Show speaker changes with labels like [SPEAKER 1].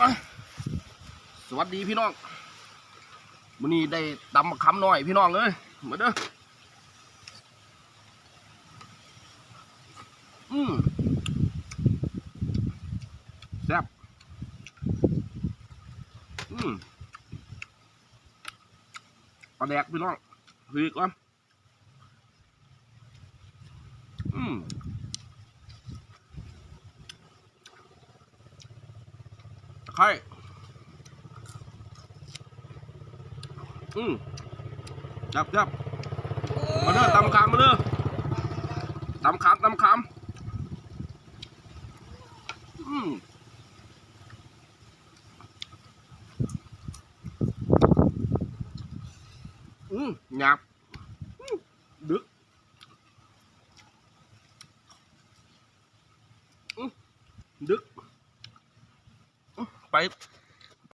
[SPEAKER 1] มาสวัสดีพี่น้องวันนี้ได้ตำมะขามหน่อยพี่น้องเลยมาเด้ออืมแซ่บอืมปลาแดกพี่น้องพีก่อนอืม ตะ ไคร้อืมจับจับมาเด้อตำขามมาเด้อตำขามตำขามอืมอืมหยาบอืมดึกอืมดึก ไป